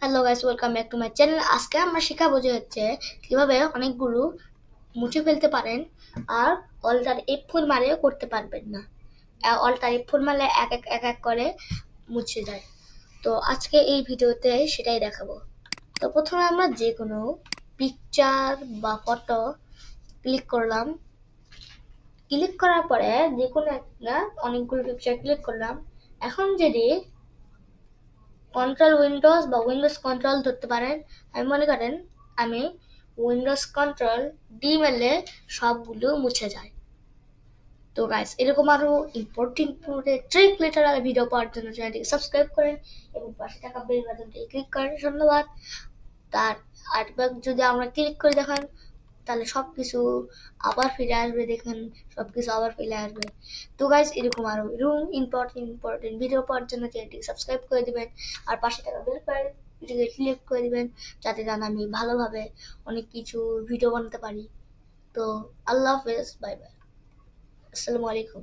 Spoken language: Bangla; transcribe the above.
Hello guys welcome back to my channel আজকে আমরা শেখাবো যে হচ্ছে কীভাবে অনেকগুলো মুছে ফেলতে পারেন আর অল্টার এফ ফোর মারে করতে পারবেন না। অল্টার এফ ফোর মারলে এক এক এক এক করে মুছে যায়। তো আজকে এই ভিডিওতে সেটাই দেখাবো। তো প্রথমে আমরা যে কোনো পিকচার বা ফটো ক্লিক করলাম। ক্লিক করার পরে যে কোনো একটা অনেকগুলো পিকচার ক্লিক করলাম। এখন যদি কন্ট্রোল উইন্ডোজ বা উইন্ডোজ কন্ট্রোল ধরতে পারেন। আমি মনে করেন আমি উইন্ডোজ কন্ট্রোল ডি মেলে সবগুলো মুছে যায় তো গাইস এরকম আরও ইম্পর্টেন্ট ট্রিক লেটার ভিডিও পাওয়ার জন্য চ্যানেলটিকে সাবস্ক্রাইব করেন এবং পাশে থাকা বেল বাটনটি ক্লিক করেন। ধন্যবাদ। তার আরেকবার যদি আমরা ক্লিক করে দেখেন তাহলে সবকিছু আবার ফিরে আসবে, দেখেন সবকিছু আবার ফিরে আসবে। তো গাইজ এরকম আরও এরকম ইম্পর্টেন্ট ইম্পর্টেন্ট ভিডিও পাওয়ার জন্য চ্যানেলটি সাবস্ক্রাইব করে দিবেন, আর পাশে থাকা বেল বাটনটিকে ক্লিক করে দিবেন, যাতে জান আমি ভালোভাবে অনেক কিছু ভিডিও বানাতে পারি। তো আল্লাহ হাফেজ বাই বাই আসসালামু আলাইকুম।